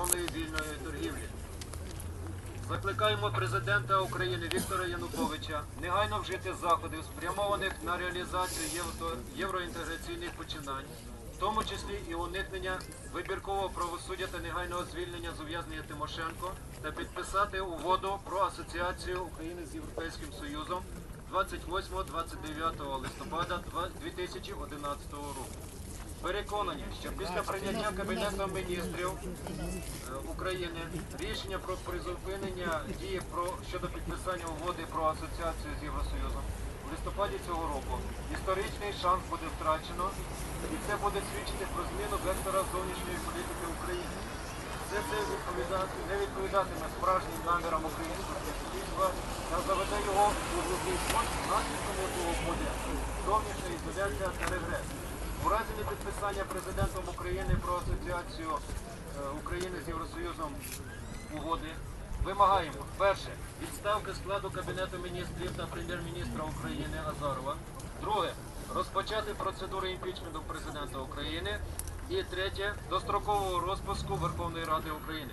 зоною вільної торгівлі. Закликаємо президента України Віктора Януковича негайно вжити заходів, спрямованих на реалізацію євроінтеграційних починань, в тому числі і уникнення вибіркового правосуддя та негайного звільнення з ув'язнення Тимошенко та підписати угоду про асоціацію України з Європейським Союзом 28-29 листопада 2011 року. Переконані, що після прийняття Кабінетом міністрів е, України рішення про призупинення дії про щодо підписання угоди про асоціацію з Євросоюзом у листопаді цього року історичний шанс буде втрачено, і це буде свідчити про зміну вектора зовнішньої політики України. Це не відповідатиме справжнім намірам українського суспільства та заведе його у глухий фонд, наслідком якого буде зовнішня ізоляція та регрес. У разі непідписання президентом України про асоціацію е, України з Євросоюзом угоди вимагаємо перше відставки складу Кабінету міністрів та прем'єр-міністра України Азарова. Друге розпочати процедуру імпічменту президента України. І третє дострокового розпуску Верховної Ради України.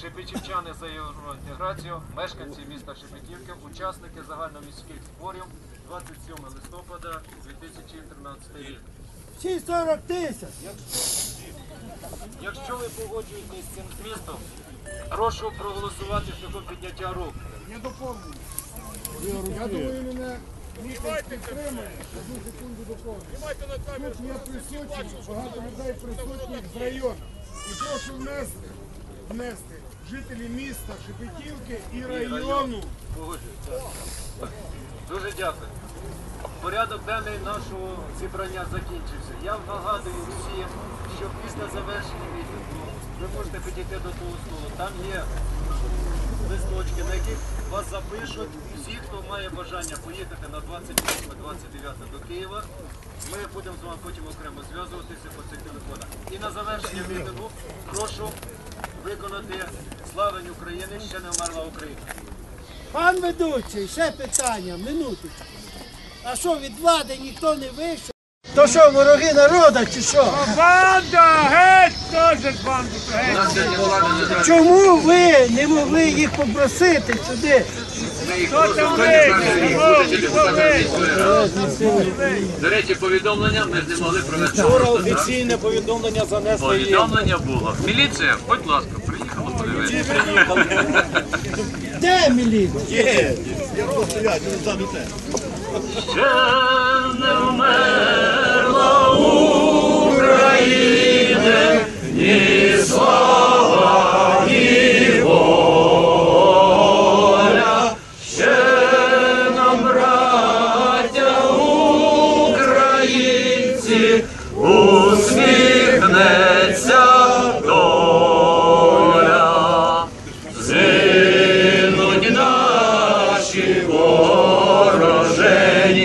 Шепетівчани за євроінтеграцію, мешканці міста Шепетівки, учасники загальноміських зборів 27 листопада 2013 рік. Всі 40 тисяч. Якщо ви погоджуєтесь з цим змістом, прошу проголосувати шляхом підняття рук. Я доповню. Я думаю, мене місяць підтримає. Одну секунду доповню. Тут є присутні, багато людей присутніх з району. І прошу внести, внести жителі міста Шепетівки і району. Дуже дякую. Порядок денний нашого зібрання закінчився. Я нагадую всім, що після завершення мітингу ви можете підійти до того столу. Там є листочки, на яких вас запишуть. Всі, хто має бажання поїхати на 28-29 до Києва, ми будемо з вами потім окремо зв'язуватися по цих телефонах. І на завершення мітингу прошу виконати славень України, ще не вмерла Україна. Пан ведучий, ще питання, минуту. А що, від влади ніхто не вийшов? То що, вороги народу чи що? Банда! Геть! Теж банду! Геть! Чому ви не могли їх попросити сюди? Хто там вийде? До речі, повідомлення ми ж не могли провести. Вчора офіційне повідомлення занесли Повідомлення було. Міліція, будь ласка, приїхала подивитися. Де міліція? Є. Ще не вмерла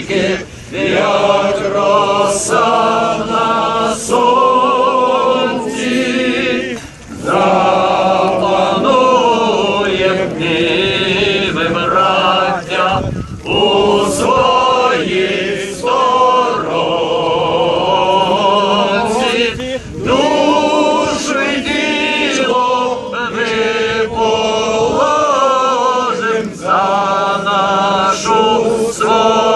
вороженьки, як роса на сонці, запануєм ми, браття, у своїй сторонці, душу й діло ми положим за нашу свободу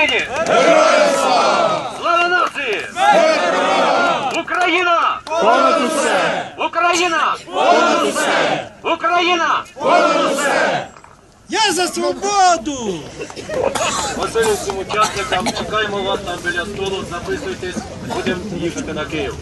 Слава Україні! Слава нації! Україна! Понад усе! Україна! Понад усе! Україна! Понад усе! Я за свободу! Василю всім учасникам, чекаємо вас там біля столу, записуйтесь, будемо їхати на Київ.